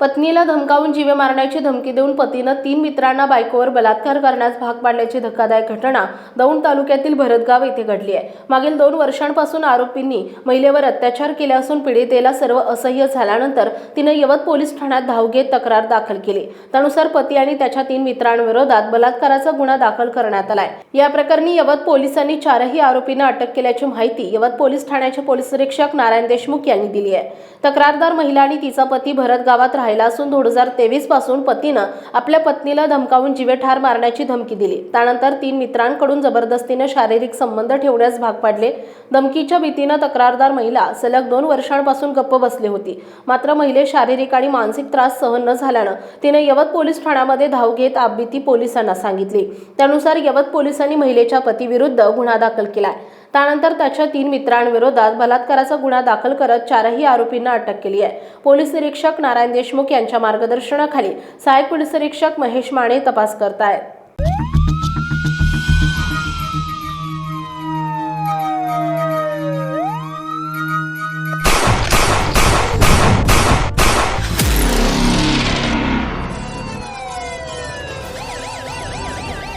पत्नीला धमकावून जीवे मारण्याची धमकी देऊन पतीनं तीन मित्रांना बायकोवर बलात्कार करण्यास भाग पाडल्याची धक्कादायक घटना दौंड तालुक्यातील भरतगाव येथे घडली आहे. मागील दोन वर्षांपासून आरोपींनी महिलेवर अत्याचार केले असून पीडितेला सर्व असह्य झाल्यानंतर तिनं यवत पोलीस ठाण्यात धाव घेत तक्रार दाखल केली. त्यानुसार पती आणि त्याच्या तीन मित्रांविरोधात बलात्काराचा गुन्हा दाखल करण्यात आलाय. या प्रकरणी यवत पोलिसांनी चारही आरोपींना अटक केल्याची माहिती यवत पोलीस ठाण्याचे पोलीस निरीक्षक नारायण देशमुख यांनी दिली आहे. तक्रारदार महिला आणि तिचा पती भरत गावात राहिला असून दोन हजार तेवीसपासून पतीनं आपल्या पत्नीला धमकावून जीवे ठार मारण्याची धमकी दिली. त्यानंतर तीन मित्रांकडून जबरदस्तीने शारीरिक संबंध ठेवण्यास भाग पाडले. धमकीच्या भीतीनं तक्रारदार महिला सलग दोन वर्षांपासून गप्प बसली होती. मात्र महिले शारीरिक आणि मानसिक त्रास सहन न झाल्यानं तिने यवत पोलीस ठाण्यामध्ये धाव घेत आपबीती पोलिसांना सांगितली. त्यानुसार यवत पोलिसांनी महिलेच्या पतीविरुद्ध गुन्हा दाखल केलाय. त्यानंतर त्याच्या तीन मित्रांविरोधात बलात्काराचा गुन्हा दाखल करत चारही आरोपींना अटक केली आहे. पोलीस निरीक्षक नारायण देशमुख यांच्या मार्गदर्शनाखाली सहाय्यक पोलीस निरीक्षक महेश माने तपास करतायत.